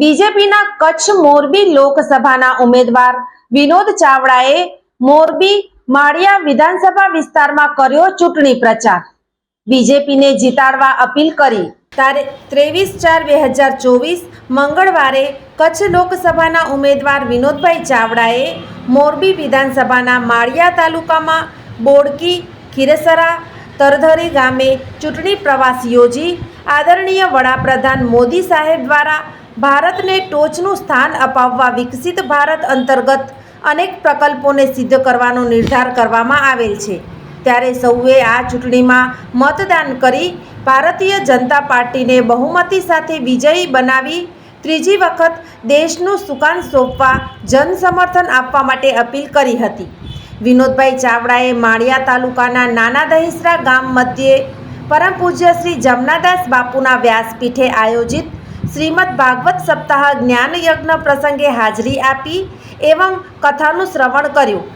બીજેપીના કચ્છ મોરબી લોકસભાના ઉમેદવાર વિનોદ ચાવડાએ મોરબી માળિયા વિધાનસભા વિસ્તારમાં કર્યો ચૂંટણી પ્રચાર. બીજેપીને જીતાડવા અપીલ કરી. ત્યારે ત્રેવીસ ચાર બે હજાર ચોવીસ, મંગળવારે કચ્છ લોકસભાના ઉમેદવાર વિનોદભાઈ ચાવડાએ મોરબી વિધાનસભાના માળિયા તાલુકામાં બોડકી, ખીરસરા, તરધરી ગામે ચૂંટણી પ્રવાસ યોજી. આદરણીય વડાપ્રધાન મોદી સાહેબ દ્વારા ભારતને ટોચનું સ્થાન અપાવવા વિકસિત ભારત અંતર્ગત અનેક પ્રકલ્પોને સિદ્ધ કરવાનો નિર્ધાર કરવામાં આવેલ છે. ત્યારે સૌએ આ ચૂંટણીમાં મતદાન કરી ભારતીય જનતા પાર્ટીને બહુમતી સાથે વિજયી બનાવી, ત્રીજી વખત દેશનું સુકાન સોંપવા, જનસમર્થન આપવા માટે અપીલ કરી હતી. વિનોદભાઈ ચાવડાએ માળિયા તાલુકાના નાના દહીસરા ગામ મધ્યે પરમ પૂજ્ય શ્રી જમનાદાસ બાપુના વ્યાસપીઠે આયોજિત શ્રીમદ ભાગવત સપ્તાહ જ્ઞાન યજ્ઞ પ્રસંગે હાજરી આપી એવં કથાનું શ્રવણ કર્યું.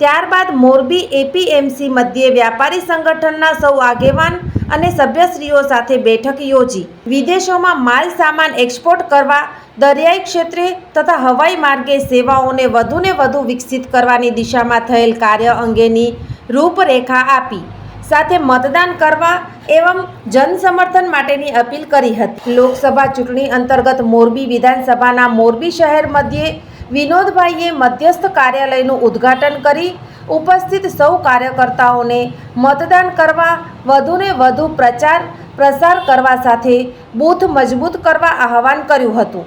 ત્યારબાદ મોરબી એપીએમસી મધ્યે વ્યાપારી સંગઠનના સૌ આગેવાન અને સભ્યશ્રીઓ સાથે બેઠક યોજી. વિદેશોમાં માલ સામાન એક્સપોર્ટ કરવા, દરિયાઈ ક્ષેત્રે તથા હવાઈ માર્ગે સેવાઓને વધુને વધુ વિકસિત કરવાની દિશામાં થયેલ કાર્ય અંગેની રૂપરેખા આપી. સાથે મતદાન કરવા એવમ જન સમર્થન માટેની અપીલ કરી હતી. લોકસભા ચૂંટણી અંતર્ગત મોરબી વિધાનસભાના મોરબી શહેર મધ્યે વિનોદભાઈએ મધ્યસ્થ કાર્યાલયનું ઉદ્ઘાટન કરી ઉપસ્થિત સૌ કાર્યકર્તાઓને મતદાન કરવા વધુને વધુ પ્રચાર પ્રસાર કરવા સાથે બૂથ મજબૂત કરવા આહવાન કર્યું હતું.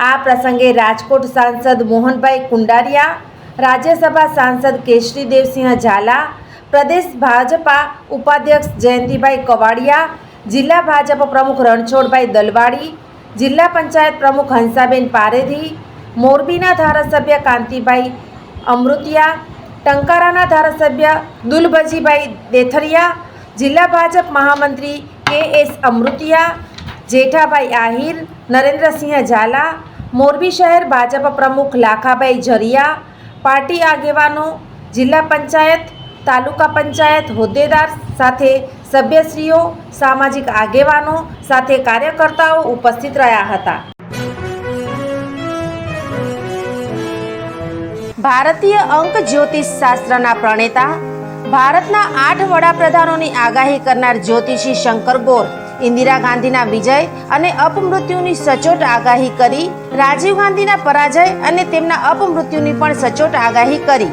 આ પ્રસંગે રાજકોટ સાંસદ મોહનભાઈ કુંડારિયા, રાજ્યસભા સાંસદ કેશરીદેવસિંહ ઝાલા પ્રદેશ ભાજપા ઉપાધ્યક્ષ જયંતિભાઈ કવાડિયા, જિલ્લા ભાજપ પ્રમુખ રણછોડભાઈ દલવાડી, જિલ્લા પંચાયત પ્રમુખ હંસાબેન પારેધી મોરબીના ધારાસભ્ય કાંતિભાઈ અમૃતિયા, ટંકારાના ધારાસભ્ય દુલભજીભાઈ દેથરિયા, જિલ્લા ભાજપ મહામંત્રી કે એસ અમૃતિયા, જેઠાભાઈ આહિર, નરેન્દ્રસિંહ ઝાલા, મોરબી શહેર ભાજપ પ્રમુખ લાખાભાઈ જરિયા પાર્ટી આગેવાનો, જિલ્લા પંચાયત તાલુકા પંચાયત હોદ્દેદાર સાથે સભ્યશ્રીઓ, સામાજિક આગેવાનો સાથે કાર્યકર્તાઓ ઉપસ્થિત રહ્યા હતા. ભારતીય અંક જ્યોતિષ શાસ્ત્રના પ્રણેતા, ભારતના આઠ વડાપ્રધાનોની આગાહી કરનાર જ્યોતિષી શંકર ગોર, ઇન્દિરા ગાંધીના વિજય અને અપમૃત્યુની સચોટ આગાહી કરી, રાજીવ ગાંધીના પરાજય અને તેમના અપમૃત્યુની પણ સચોટ આગાહી કરી.